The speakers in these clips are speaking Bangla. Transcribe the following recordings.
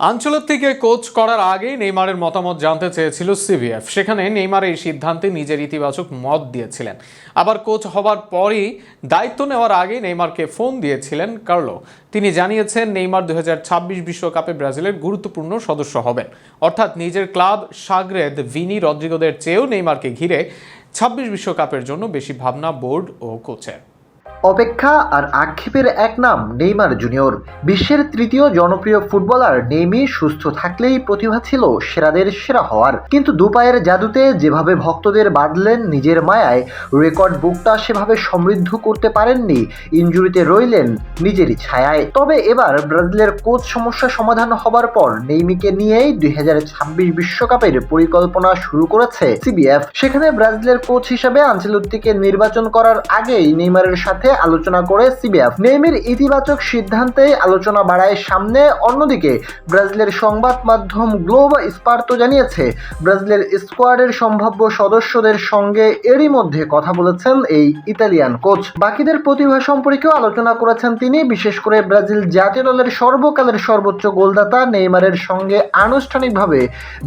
আঞ্চলিক কোচ করার আগেই নেইমারের মতামত জানতে চেয়েছিল সিভিএফ। সেখানে নেইমার এই সিদ্ধান্তে নিজের ইতিবাচক মত দিয়েছিলেন। আবার কোচ হবার পরই দায়িত্ব নেওয়ার আগেই নেইমারকে ফোন দিয়েছিলেন কার্লো। তিনি জানিয়েছেন, নেইমার দু হাজার বিশ্বকাপে ব্রাজিলের গুরুত্বপূর্ণ সদস্য হবেন। অর্থাৎ নিজের ক্লাব সাগরেদ ভিনি রদ্রিগোদের চেয়েও নেইমারকে ঘিরে ছাব্বিশ বিশ্বকাপের জন্য বেশি ভাবনা বোর্ড ও কোচের। অপেক্ষা আর আক্ষেপের এক নাম নেইমার জুনিয়র। বিশ্বের তৃতীয় জনপ্রিয় ফুটবলার নেইমি সুস্থ থাকলেই প্রতিভা ছিল সেরাদের সেরা হওয়ার। কিন্তু দুপায়ের জাদুতে যেভাবে ভক্তদের বাঁধলেন নিজের মায়ায়, রেকর্ড বুকটা সেভাবে সমৃদ্ধ করতে পারেননি ইঞ্জুরিতে রইলেন নিজেরই ছায়ায়। তবে এবার ব্রাজিলের কোচ সমস্যা সমাধান হবার পর নেইমিকে নিয়েই দুই বিশ্বকাপের পরিকল্পনা শুরু করেছে সিবিএফ। সেখানে ব্রাজিলের কোচ হিসেবে আঞ্চলিককে নির্বাচন করার আগেই নেইমারের সাথে আলোচনা করে সিবিএফ। নেইমের ইতিবাচক সিদ্ধান্তে আলোচনা বাড়ায় সামনে, অন্যদিকে ব্রাজিলের সংবাদ মাধ্যম গ্লোব স্পার্তো জানিয়েছে, ব্রাজিলের স্কোয়াডের সম্ভাব্য সদস্যদের সঙ্গে এরই মধ্যে কথা বলেছেন এই ইতালিয়ান কোচ। বাকিদের প্রতিভা সম্পর্কেও আলোচনা করেছেন তিনি, বিশেষ করে ব্রাজিল জাতীয় দলের সর্বকালের সর্বোচ্চ গোলদাতা নেইমারের সঙ্গে আনুষ্ঠানিকভাবে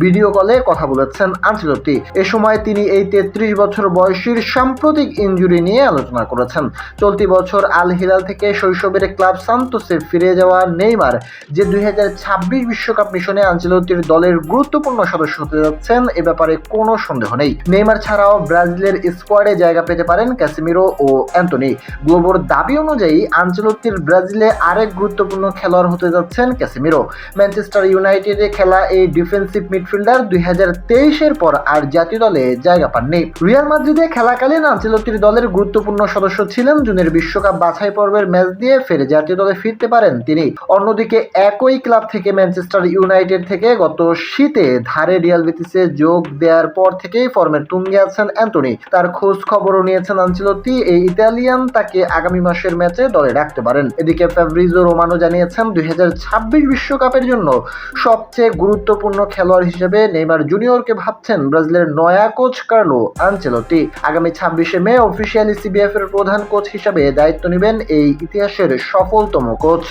ভিডিও কলে কথা বলেছেন আঞ্চলতি এ সময় তিনি এই তেত্রিশ বছর বয়সীর সাম্প্রতিক ইনজুরি নিয়ে আলোচনা করেছেন। চলতি বছর আল হিলাল থেকে শৈশবের ক্লাব সান্তোসে ফিরে যাওয়া নেইমার, যে দুই বিশ্বকাপ মিশনে আঞ্চলতির দলের গুরুত্বপূর্ণ সদস্য হতে যাচ্ছেন, এ ব্যাপারে কোনো সন্দেহ নেই। নেইমার ছাড়াও ব্রাজিলের স্কোয়াডে জায়গা পেতে পারেন ক্যাসিমিরো ও অ্যান্টনি। গ্লোবোর দাবি অনুযায়ী আঞ্চলতির ব্রাজিলে আরেক গুরুত্বপূর্ণ খেলোয়াড় হতে যাচ্ছেন ক্যাসিমিরো। ম্যানচেস্টার ইউনাইটেডে খেলা এই ডিফেন্সিভ মিডফিল্ডার দুই হাজার তেইশ এর পর আর জাতীয় দলে জায়গা পাননি। রিয়াল মাদ্রিদে খেলাকালীন আঞ্চলতির দলের গুরুত্বপূর্ণ সদস্য ছিলেন জুনের বিশ্বকাপ বাছাই পর্বের ম্যাচ দিয়ে ফের জাতীয় দলে ফিরতে পারেন তিনি। অন্যদিকে একই ক্লাব থেকে ম্যানচেস্টার ইউনাইটেড থেকে গত শীতে ধারে রিয়াল বেতিসে যোগ দেওয়ার পর থেকেই ফর্মের তুঙ্গে আছেন অ্যান্টনি। তার খোঁজ খবরও নিয়েছেন আঞ্চলতি এই ইতালিয়ান তাকে আগামী মাসের ম্যাচে দলে রাখতে পারেন। এদিকে ফেব্রিজো রোমানো জানিয়েছেন, দুই বিশ্বকাপের জন্য সবচেয়ে গুরুত্বপূর্ণ খেলোয়াড় হিসেবে নেইমার জুনিয়রকে ভাবছেন ব্রাজিলের নয়া কোচ কার্লো আনচেলতি আগামী ছাব্বিশে মে অফিসিয়ালি সিবিএফ এর প্রধান কোচ হিসাবে দায়িত্ব নেবেন এই ইতিহাসের সফলতম কোচ।